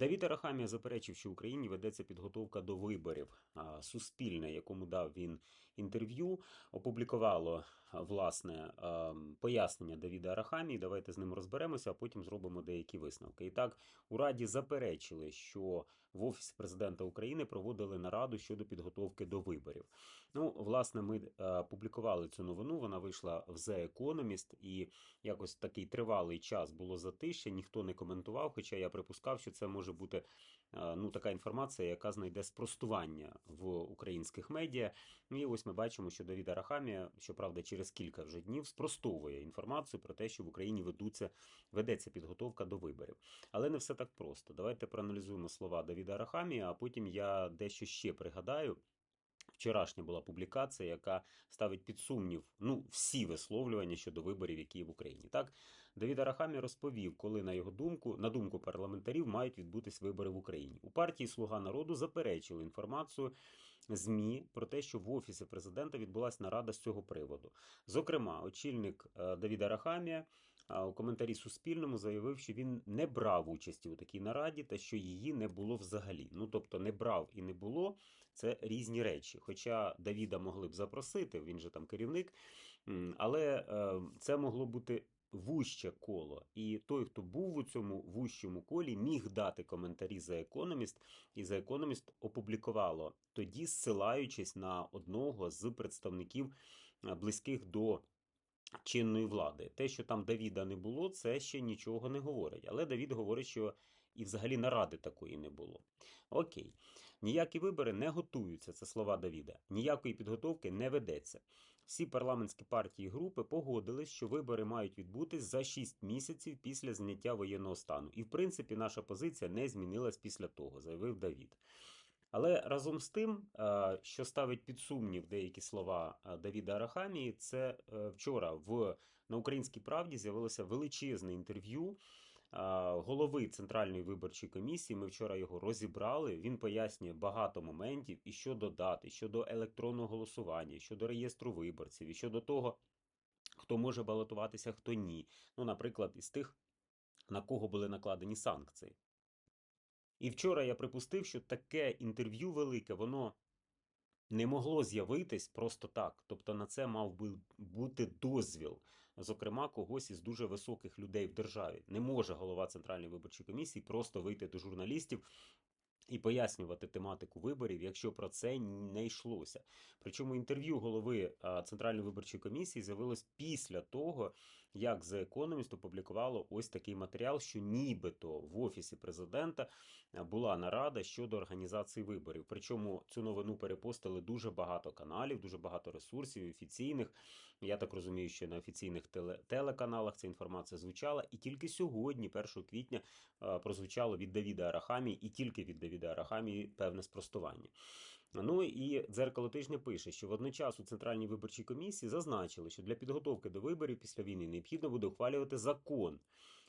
Давід Арахамія заперечив, що в Україні ведеться підготовка до виборів. Суспільне, якому дав він інтерв'ю, опублікувало власне пояснення Давіда Арахамії. Давайте з ним розберемося, а потім зробимо деякі висновки. І так, у Раді заперечили, що в Офісі президента України проводили нараду щодо підготовки до виборів. Ну, власне, ми е, публікували цю новину. Вона вийшла в The Economist, і якось такий тривалий час було затишя, ніхто не коментував. Хоча я припускав, що це може бути ну така інформація, яка знайде спростування в українських медіа. І ось ми бачимо, що Давід Арахамія, щоправда, через кілька вже днів спростовує інформацію про те, що в Україні ведуться ведеться підготовка до виборів. Але не все так просто. Давайте проаналізуємо слова Давіда Арахамія, а потім я дещо ще пригадаю. Вчорашня була публікація, яка ставить під сумнів ну всі висловлювання щодо виборів, які є в Україні. Так Давід Арахамі розповів, коли на його думку, на думку парламентарів, мають відбутись вибори в Україні. У партії Слуга народу заперечили інформацію ЗМІ про те, що в офісі президента відбулася нарада з цього приводу. Зокрема, очільник е, Давіда Арахамія у коментарі Суспільному заявив, що він не брав участі у такій нараді та що її не було взагалі. Ну тобто не брав і не було це різні речі. Хоча Давіда могли б запросити, він же там керівник, але е, це могло бути. Вуще коло, і той, хто був у цьому вущому колі, міг дати коментарі за економіст, і за економіст опублікувало тоді, зсилаючись на одного з представників е, близьких до чинної влади. Те, що там Давіда не було, це ще нічого не говорить. Але Давід говорить, що і взагалі наради такої не було. Окей. Ніякі вибори не готуються, це слова Давіда. Ніякої підготовки не ведеться. Всі парламентські партії і групи погодились, що вибори мають відбутись за 6 місяців після зняття воєнного стану. І, в принципі, наша позиція не змінилась після того, заявив Давід. Але разом з тим, е, що ставить під сумнів деякі слова е, Давіда Арахамії, це е, вчора в на Українській правді з'явилося величезне інтерв'ю голови Центральної виборчої комісії. Ми вчора його розібрали. Він пояснює багато моментів і що додати, і щодо електронного голосування, і щодо реєстру виборців, і щодо того, хто може балотуватися, хто ні. Ну, наприклад, із тих, на кого були накладені санкції. І вчора я припустив, що таке інтерв'ю велике, воно не могло з'явитись просто так. Тобто на це мав би бути дозвіл, зокрема, когось із дуже високих людей в державі. Не може голова Центральної виборчої комісії просто вийти до журналістів. І пояснювати тематику виборів, якщо про це не йшлося. Причому інтерв'ю голови Центральної виборчої комісії з'явилось після того, як The Economist опублікувало ось такий матеріал, що нібито в офісі президента була нарада щодо організації виборів. Причому цю новину перепостили дуже багато каналів, дуже багато ресурсів офіційних. Я так розумію, що на офіційних теле телеканалах ця інформація звучала, і тільки сьогодні, 1 квітня, прозвучало від Давіда Арахамії, і тільки від Давіда Арахамії певне спростування. Ну і дзеркало тижня пише, що водночас у Центральній виборчій комісії зазначили, що для підготовки до виборів після війни необхідно буде ухвалювати закон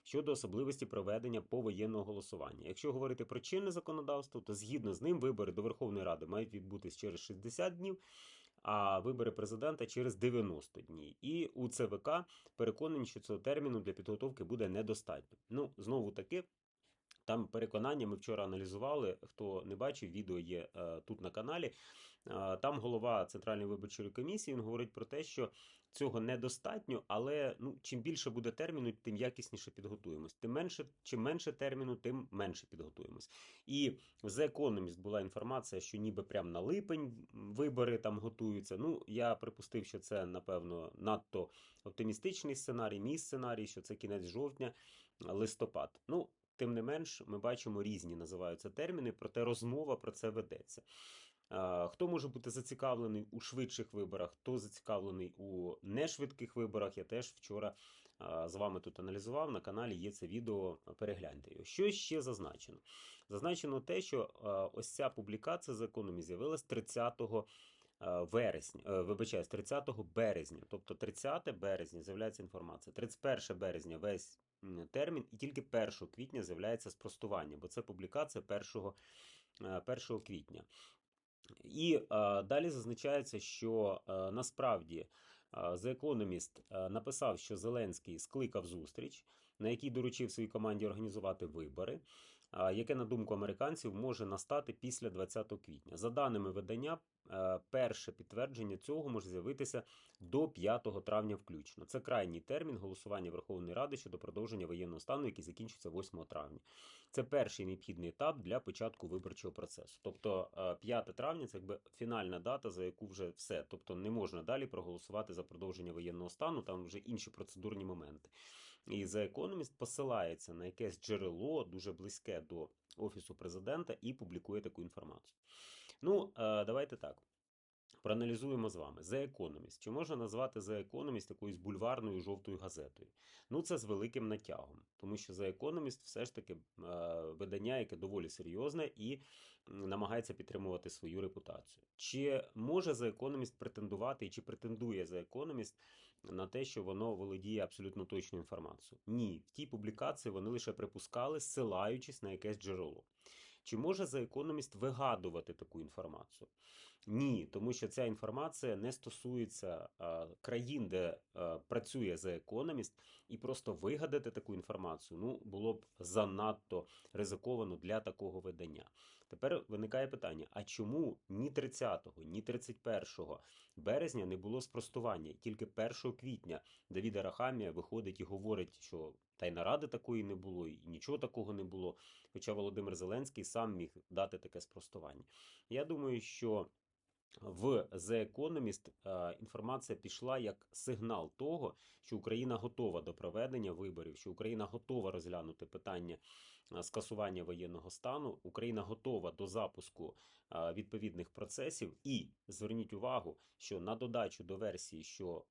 щодо особливості проведення повоєнного голосування. Якщо говорити про чинне законодавство, то згідно з ним вибори до Верховної Ради мають відбутись через 60 днів. А вибори президента через 90 днів. І у ЦВК переконані, що цього терміну для підготовки буде недостатньо. Ну, знову таки, там переконання ми вчора аналізували. Хто не бачив, відео є е, тут на каналі. Е, там голова Центральної виборчої комісії він говорить про те, що цього недостатньо, але ну, чим більше буде терміну, тим якісніше підготуємось. Тим менше, чим менше терміну, тим менше підготуємось. І The Economist була інформація, що ніби прям на липень вибори там готуються. Ну, я припустив, що це, напевно, надто оптимістичний сценарій, мій сценарій, що це кінець жовтня, листопад. Ну, Тим не менш, ми бачимо різні називаються терміни, проте розмова про це ведеться. Хто може бути зацікавлений у швидших виборах, хто зацікавлений у нешвидких виборах, я теж вчора з вами тут аналізував. На каналі є це відео. Перегляньте його. Що ще зазначено? Зазначено те, що ось ця публікація з економі з'явилась 30 вересня, е, вибачаюсь, 30 березня. Тобто 30 березня з'являється інформація. 31 березня весь термін, і тільки 1 квітня з'являється спростування, бо це публікація 1, 1 е, квітня. І а, далі зазначається, що а, насправді а, The Economist а, написав, що Зеленський скликав зустріч, на якій доручив своїй команді організувати вибори. Яке, на думку американців, може настати після 20 квітня. За даними видання, е, перше підтвердження цього може з'явитися до 5 травня включно. Це крайній термін голосування Верховної Ради щодо продовження воєнного стану, який закінчиться 8 травня. Це перший необхідний етап для початку виборчого процесу. Тобто е, 5 травня це якби фінальна дата, за яку вже все. Тобто не можна далі проголосувати за продовження воєнного стану, там вже інші процедурні моменти. І The Economist посилається на якесь джерело дуже близьке до офісу президента і публікує таку інформацію. Ну, е, давайте так. Проаналізуємо з вами The Economist. Чи можна назвати The Economist якоюсь бульварною жовтою газетою? Ну, це з великим натягом, тому що The Economist все ж таки е, видання, яке доволі серйозне і намагається підтримувати свою репутацію. Чи може The Economist претендувати і чи претендує The Economist на те, що воно володіє абсолютно точною інформацією? Ні, в тій публікації вони лише припускали, ссилаючись на якесь джерело. Чи може The Economist вигадувати таку інформацію? Ні, тому що ця інформація не стосується а, країн, де а, працює The Economist, і просто вигадати таку інформацію ну, було б занадто ризиковано для такого видання. Тепер виникає питання: а чому ні 30-го, ні 31 березня не було спростування? Тільки 1 квітня Давіда Рахамія виходить і говорить, що та й наради такої не було, і нічого такого не було. Хоча Володимир Зеленський сам міг дати таке спростування. Я думаю, що в The Economist е, інформація пішла як сигнал того, що Україна готова до проведення виборів, що Україна готова розглянути питання е, скасування воєнного стану, Україна готова до запуску е, відповідних процесів. І зверніть увагу, що на додачу до версії, що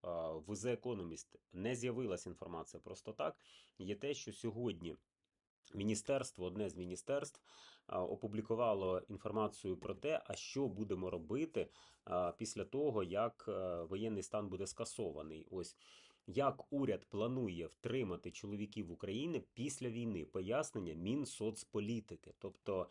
в The Economist не з'явилася інформація просто так, є те, що сьогодні. Міністерство, одне з міністерств, опублікувало інформацію про те, а що будемо робити після того, як е, воєнний стан буде скасований. Ось як уряд планує втримати чоловіків України після війни. Пояснення Мінсоцполітики. Тобто,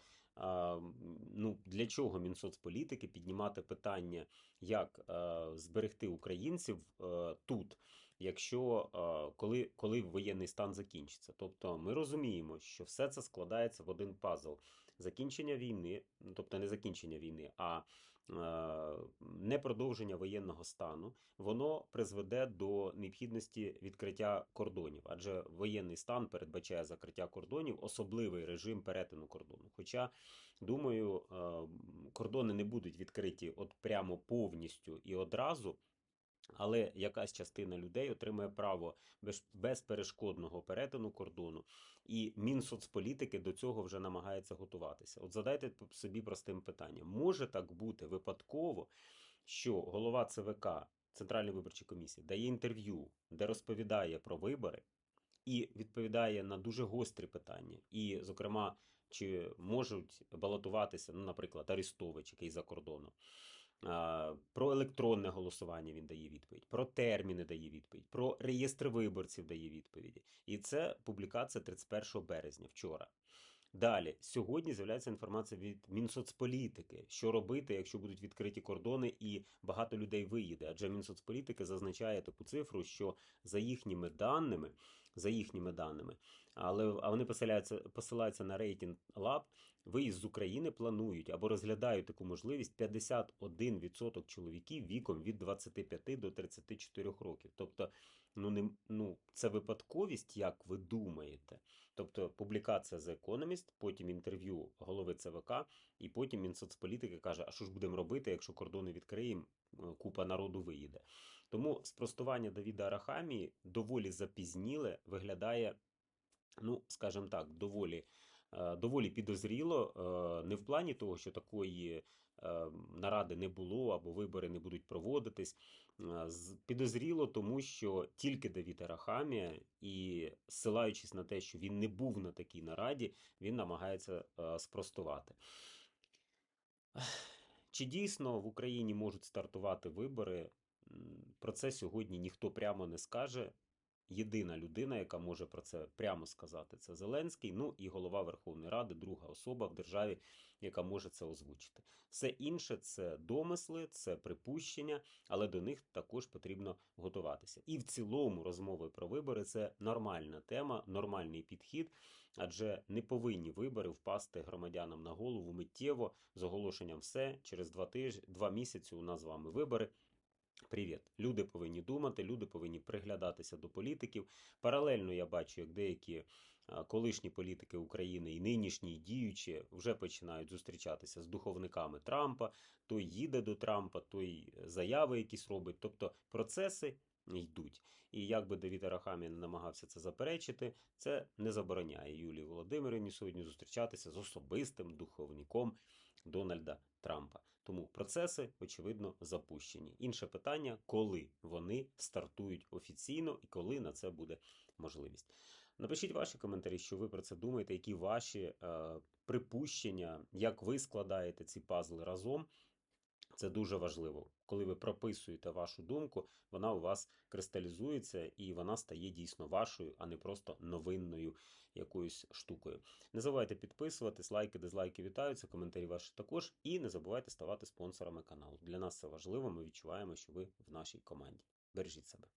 ну для чого Мінсоцполітики піднімати питання, як е, зберегти українців е, тут? якщо е, коли, коли воєнний стан закінчиться. Тобто ми розуміємо, що все це складається в один пазл. Закінчення війни, ну, тобто не закінчення війни, а е, не продовження воєнного стану, воно призведе до необхідності відкриття кордонів, адже воєнний стан передбачає закриття кордонів, особливий режим перетину кордону. Хоча, думаю, е, кордони не будуть відкриті от прямо повністю і одразу. Але якась частина людей отримує право безперешкодного перетину кордону, і Мінсоцполітики до цього вже намагається готуватися. От задайте собі простим питанням: може так бути випадково, що голова ЦВК Центральної виборчої комісії дає інтерв'ю, де розповідає про вибори і відповідає на дуже гострі питання, і, зокрема, чи можуть балотуватися, ну, наприклад, Арестович, який за кордоном. Про електронне голосування він дає відповідь, про терміни дає відповідь, про реєстр виборців дає відповіді. І це публікація 31 березня вчора. Далі, сьогодні з'являється інформація від Мінсоцполітики, що робити, якщо будуть відкриті кордони і багато людей виїде. Адже Мінсоцполітики зазначає таку цифру, що за їхніми даними, за їхніми даними, але а вони посилаються, посилаються на рейтинг Лаб, виїзд з України планують або розглядають таку можливість 51% чоловіків віком від 25 до 34 років. Тобто, ну не ну це випадковість, як ви думаєте? Тобто публікація The Economist, потім інтерв'ю голови ЦВК, і потім Мінсоцполітики каже, а що ж будемо робити, якщо кордони відкриємо, е, купа народу виїде. Тому спростування Давіда Арахамії доволі запізніле, виглядає, ну, скажімо так, доволі, е, доволі підозріло, е, не в плані того, що такої е, наради не було або вибори не будуть проводитись. Підозріло, тому що тільки Давід Арахамія, і ссилаючись на те, що він не був на такій нараді, він намагається спростувати. Чи дійсно в Україні можуть стартувати вибори? Про це сьогодні ніхто прямо не скаже. Єдина людина, яка може про це прямо сказати, це Зеленський. Ну і голова Верховної Ради, друга особа в державі, яка може це озвучити. Все інше це домисли, це припущення, але до них також потрібно готуватися. І в цілому розмови про вибори це нормальна тема, нормальний підхід. адже не повинні вибори впасти громадянам на голову миттєво з оголошенням все через два тижні, два місяці. У нас з вами вибори. Привіт. Люди повинні думати, люди повинні приглядатися до політиків. Паралельно я бачу, як деякі колишні політики України і нинішні і діючі вже починають зустрічатися з духовниками Трампа. Той їде до Трампа, той заяви якісь робить. Тобто процеси йдуть. І як би Давід Арахамія не намагався це заперечити, це не забороняє Юлії Володимирівні сьогодні зустрічатися з особистим духовником Дональда Трампа. Тому процеси, очевидно, запущені. Інше питання, коли вони стартують офіційно і коли на це буде можливість. Напишіть ваші коментарі, що ви про це думаєте, які ваші е, припущення, як ви складаєте ці пазли разом. Це дуже важливо. Коли ви прописуєте вашу думку, вона у вас кристалізується і вона стає дійсно вашою, а не просто новинною якоюсь штукою. Не забувайте підписуватись, лайки, дизлайки вітаються, коментарі ваші також. І не забувайте ставати спонсорами каналу. Для нас це важливо. Ми відчуваємо, що ви в нашій команді. Бережіть себе.